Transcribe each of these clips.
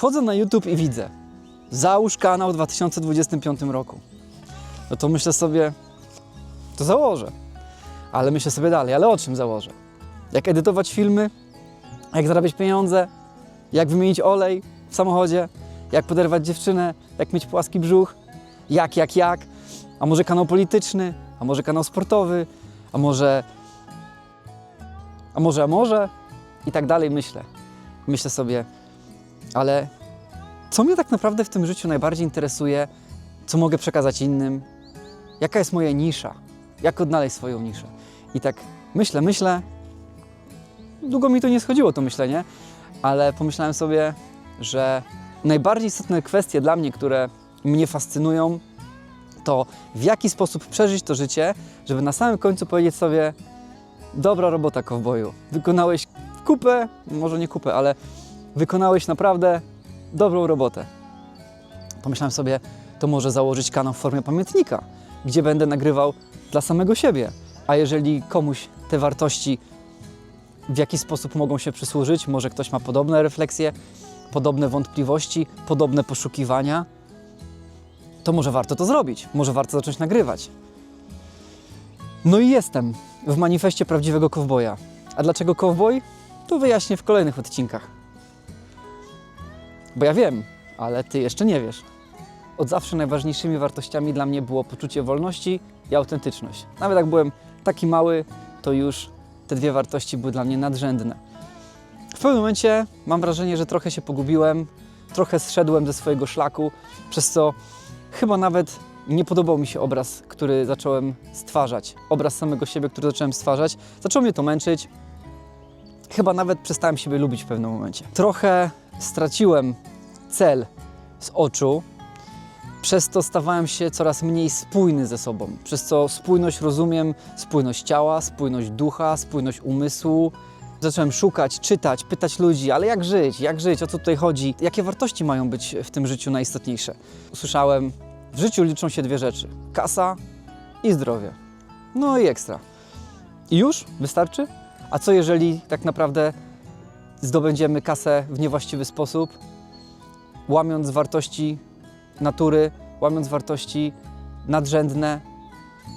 wchodzę na YouTube i widzę, załóż kanał w 2025 roku. No to myślę sobie, to założę. Ale myślę sobie dalej, ale o czym założę? Jak edytować filmy? Jak zarabiać pieniądze? Jak wymienić olej w samochodzie? Jak poderwać dziewczynę? Jak mieć płaski brzuch? Jak, jak, jak? A może kanał polityczny? A może kanał sportowy? A może... A może, a może? I tak dalej myślę. Myślę sobie, ale co mnie tak naprawdę w tym życiu najbardziej interesuje? Co mogę przekazać innym? Jaka jest moja nisza? Jak odnaleźć swoją niszę? I tak myślę, myślę. Długo mi to nie schodziło, to myślenie, ale pomyślałem sobie, że najbardziej istotne kwestie dla mnie, które mnie fascynują, to w jaki sposób przeżyć to życie, żeby na samym końcu powiedzieć sobie: Dobra robota, kowboju. Wykonałeś kupę, może nie kupę, ale wykonałeś naprawdę dobrą robotę. Pomyślałem sobie, to może założyć kanał w formie pamiętnika, gdzie będę nagrywał dla samego siebie. A jeżeli komuś te wartości w jakiś sposób mogą się przysłużyć, może ktoś ma podobne refleksje, podobne wątpliwości, podobne poszukiwania, to może warto to zrobić, może warto zacząć nagrywać. No i jestem w manifestie prawdziwego kowboja. A dlaczego kowboj? To wyjaśnię w kolejnych odcinkach. Bo ja wiem, ale ty jeszcze nie wiesz. Od zawsze najważniejszymi wartościami dla mnie było poczucie wolności i autentyczność. Nawet jak byłem taki mały, to już te dwie wartości były dla mnie nadrzędne. W pewnym momencie mam wrażenie, że trochę się pogubiłem, trochę zszedłem ze swojego szlaku, przez co chyba nawet nie podobał mi się obraz, który zacząłem stwarzać. Obraz samego siebie, który zacząłem stwarzać. Zaczął mnie to męczyć. Chyba nawet przestałem siebie lubić w pewnym momencie. Trochę straciłem cel z oczu, przez to stawałem się coraz mniej spójny ze sobą. Przez co spójność rozumiem, spójność ciała, spójność ducha, spójność umysłu. Zacząłem szukać, czytać, pytać ludzi, ale jak żyć, jak żyć, o co tutaj chodzi, jakie wartości mają być w tym życiu najistotniejsze. Usłyszałem, w życiu liczą się dwie rzeczy: kasa i zdrowie. No i ekstra. I już? Wystarczy? A co jeżeli tak naprawdę zdobędziemy kasę w niewłaściwy sposób, łamiąc wartości natury, łamiąc wartości nadrzędne.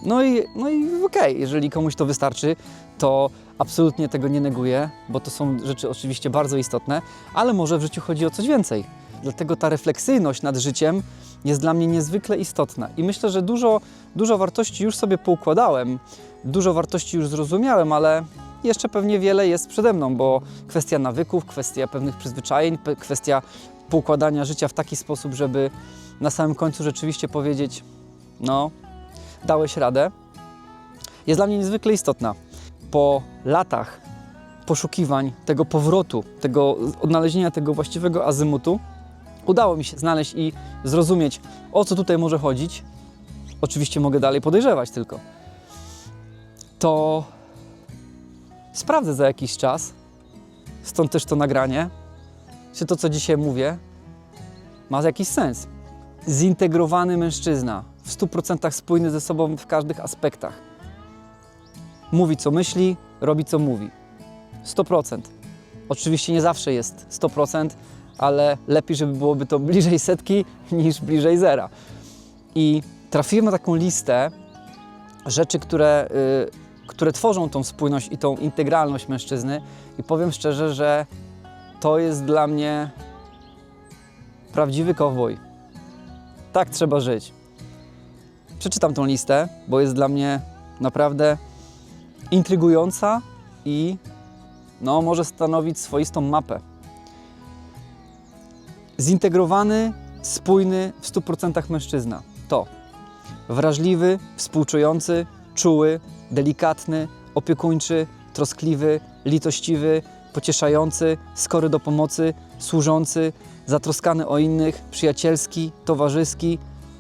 No i, no i okej, jeżeli komuś to wystarczy, to absolutnie tego nie neguję, bo to są rzeczy oczywiście bardzo istotne, ale może w życiu chodzi o coś więcej. Dlatego ta refleksyjność nad życiem jest dla mnie niezwykle istotna i myślę, że dużo, dużo wartości już sobie poukładałem, dużo wartości już zrozumiałem, ale jeszcze pewnie wiele jest przede mną, bo kwestia nawyków, kwestia pewnych przyzwyczajeń, kwestia poukładania życia w taki sposób, żeby na samym końcu rzeczywiście powiedzieć: No, dałeś radę, jest dla mnie niezwykle istotna. Po latach poszukiwań tego powrotu, tego odnalezienia tego właściwego azymutu, udało mi się znaleźć i zrozumieć, o co tutaj może chodzić. Oczywiście mogę dalej podejrzewać tylko. To sprawdzę za jakiś czas, stąd też to nagranie, czy to, co dzisiaj mówię, ma jakiś sens. Zintegrowany mężczyzna, w 100% spójny ze sobą w każdych aspektach. Mówi, co myśli, robi, co mówi. 100%. Oczywiście nie zawsze jest 100%, ale lepiej, żeby byłoby to bliżej setki niż bliżej zera. I trafiłem na taką listę rzeczy, które, y, które tworzą tą spójność i tą integralność mężczyzny. I powiem szczerze, że to jest dla mnie prawdziwy kowboj. Tak trzeba żyć. Przeczytam tą listę, bo jest dla mnie naprawdę intrygująca i no, może stanowić swoistą mapę. Zintegrowany, spójny w 100% mężczyzna to wrażliwy, współczujący, czuły, delikatny, opiekuńczy, troskliwy, litościwy, pocieszający, skory do pomocy, służący, zatroskany o innych, przyjacielski, towarzyski,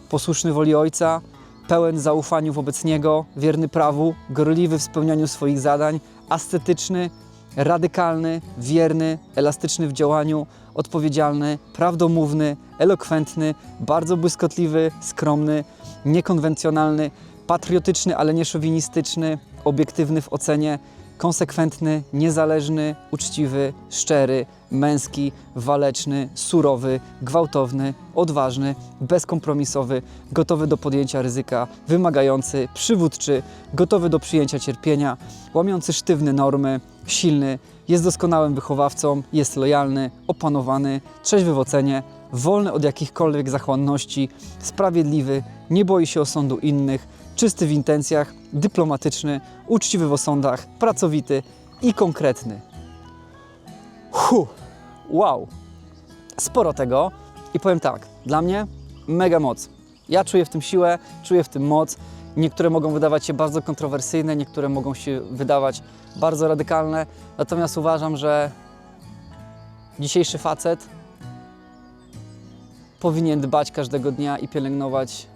posłuszny woli ojca, pełen zaufaniu wobec niego, wierny prawu, gorliwy w spełnianiu swoich zadań, ascetyczny, radykalny, wierny, elastyczny w działaniu, odpowiedzialny, prawdomówny, elokwentny, bardzo błyskotliwy, skromny, niekonwencjonalny, patriotyczny, ale nie szowinistyczny, obiektywny w ocenie, konsekwentny, niezależny, uczciwy, szczery, męski, waleczny, surowy, gwałtowny, odważny, bezkompromisowy, gotowy do podjęcia ryzyka, wymagający, przywódczy, gotowy do przyjęcia cierpienia, łamiący sztywne normy, silny, jest doskonałym wychowawcą, jest lojalny, opanowany, trzeźwy w ocenie, wolny od jakichkolwiek zachłanności, sprawiedliwy, nie boi się osądu innych, czysty w intencjach, dyplomatyczny, uczciwy w osądach, pracowity i konkretny. Huh, wow, sporo tego i powiem tak, dla mnie mega moc. Ja czuję w tym siłę, czuję w tym moc. Niektóre mogą wydawać się bardzo kontrowersyjne, niektóre mogą się wydawać bardzo radykalne, natomiast uważam, że dzisiejszy facet powinien dbać każdego dnia i pielęgnować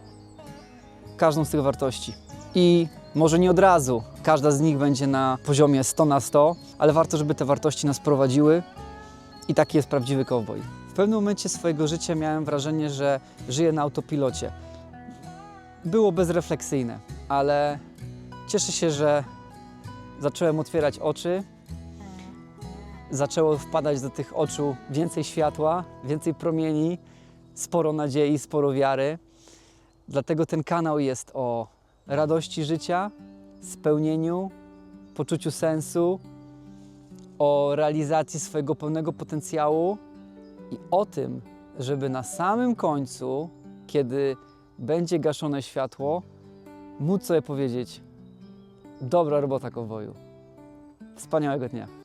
każdą z tych wartości. I może nie od razu każda z nich będzie na poziomie 100 na 100, ale warto, żeby te wartości nas prowadziły i taki jest prawdziwy cowboy. W pewnym momencie swojego życia miałem wrażenie, że żyję na autopilocie. Było bezrefleksyjne, ale cieszę się, że zacząłem otwierać oczy. Zaczęło wpadać do tych oczu więcej światła, więcej promieni, sporo nadziei, sporo wiary. Dlatego ten kanał jest o radości życia, spełnieniu, poczuciu sensu, o realizacji swojego pełnego potencjału i o tym, żeby na samym końcu, kiedy będzie gaszone światło, móc sobie powiedzieć: Dobra robota, kowboju. Wspaniałego dnia.